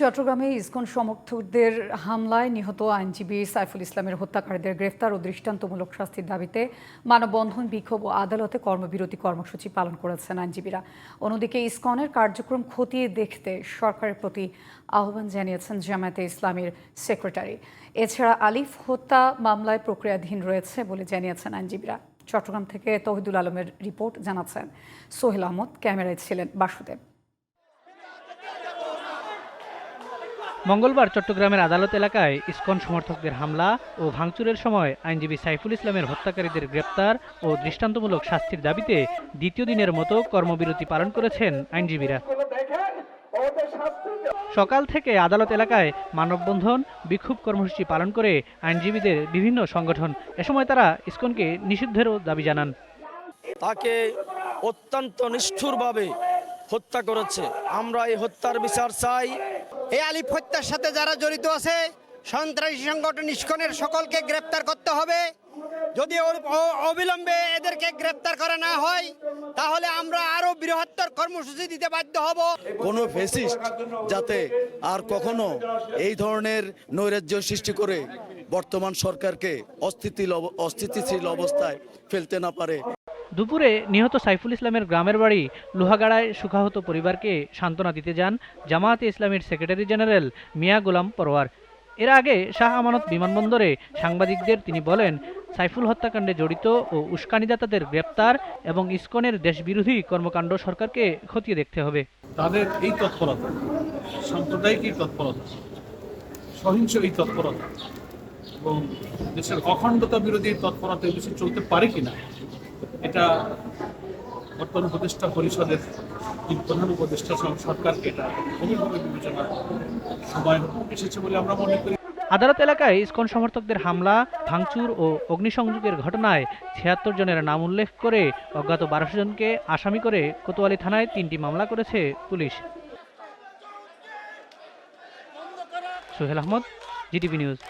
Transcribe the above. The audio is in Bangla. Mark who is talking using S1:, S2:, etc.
S1: চট্টগ্রামে ইসকন সমর্থকদের হামলায় নিহত আইনজীবী সাইফুল ইসলামের হত্যাকারীদের গ্রেফতার ও দৃষ্টান্তমূলক শাস্তির দাবিতে মানববন্ধন, বিক্ষোভ ও আদালতে কর্মবিরতি কর্মসূচি পালন করেছেন আইনজীবীরা। অন্যদিকে ইসকনের কার্যক্রম খতিয়ে দেখতে সরকারের প্রতি আহ্বান জানিয়েছেন জামায়াতে ইসলামের সেক্রেটারি। এছাড়া আলিফ হত্যা মামলায় প্রক্রিয়াধীন রয়েছে বলে জানিয়েছেন আইনজীবীরা। চট্টগ্রাম থেকে তহিদুল আলমের রিপোর্ট জানাচ্ছেন সোহেল আহমদ, ক্যামেরায় ছিলেন বাসুদেব।
S2: মঙ্গলবার চট্টগ্রামের আদালত এলাকায় ইসকন সমর্থকদের হামলা ও ভাঙচুরের সময় আইনজীবী সাইফুল ইসলামের হত্যাকারীদের গ্রেপ্তার ও দৃষ্টান্তমূলক শাস্তির দাবিতে দ্বিতীয় দিনের মতো কর্মবিরতি পালন করেছেন আইনজীবীরা। সকাল থেকে আদালত এলাকায় মানববন্ধন, বিক্ষোভ কর্মসূচি পালন করে আইনজীবীদের বিভিন্ন সংগঠন। এ সময় তারা ইসকনকে নিষিদ্ধেরও দাবি জানান।
S3: তাকে অত্যন্ত নিষ্ঠুরভাবে হত্যা করেছে। আমরা এই হত্যার বিচার চাই।
S4: এই আলিফ হত্যার সাথে যারা জড়িত আছে, সন্ত্রাসী সংগঠন ইস্কনের সকলকে গ্রেপ্তার করতে হবে। যদি অবিলম্বে এদেরকে গ্রেপ্তার করা না হয়, তাহলে আমরা আরও বৃহত্তর কর্মসূচি দিতে বাধ্য হব।
S5: কোনো ফেসিস্ট যাতে আর কখনো এই ধরনের নৈরাজ্য সৃষ্টি করে বর্তমান সরকারকে অস্থিতিশীল অবস্থায় ফেলতে না পারে।
S2: দুপুরে নিহত সাইফুল ইসলামের গ্রামের বাড়ি লোহাগাড়ায় সুখাহত পরিবারকে সান্ত্বনা দিতে যান জামায়াতে ইসলামীর সেক্রেটারি জেনারেল মিয়া গোলাম পরোয়ার। এর আগে শাহ আমানত বিমানবন্দরে সাংবাদিকদের তিনি বলেন, সাইফুল হত্যাকাণ্ডে জড়িত ও উস্কানিদাতাদের গ্রেপ্তার এবং ইসকনের দেশবিরোধী কর্মকাণ্ড সরকারকে খতিয়ে দেখতে হবে।
S6: তাদের এই তৎপরতা, সাম্প্রদায়িক এই তৎপরতা, সহিংস এই তৎপরতা এবং দেশের অখণ্ডতা বিরোধী তৎপরতা চলতে পারে কিনা এটা বর্তমান উপদেষ্টা পরিষদের প্রধান উপদেষ্টা সরকারকে এটা গভীরভাবে বিবেচনা সময় এসেছে বলে আমরা মনে করি।
S2: আদালত এলাকায় ইসকন সমর্থকদের হামলা, ভাঙচুর ও অগ্নিসংযোগের ঘটনায় ছিয়াত্তর জনের নাম উল্লেখ করে অজ্ঞাত বারোশো জনকে আসামি করে কোতোয়ালি থানায় তিনটি মামলা করেছে police. Sohel Ahmed, GTV news.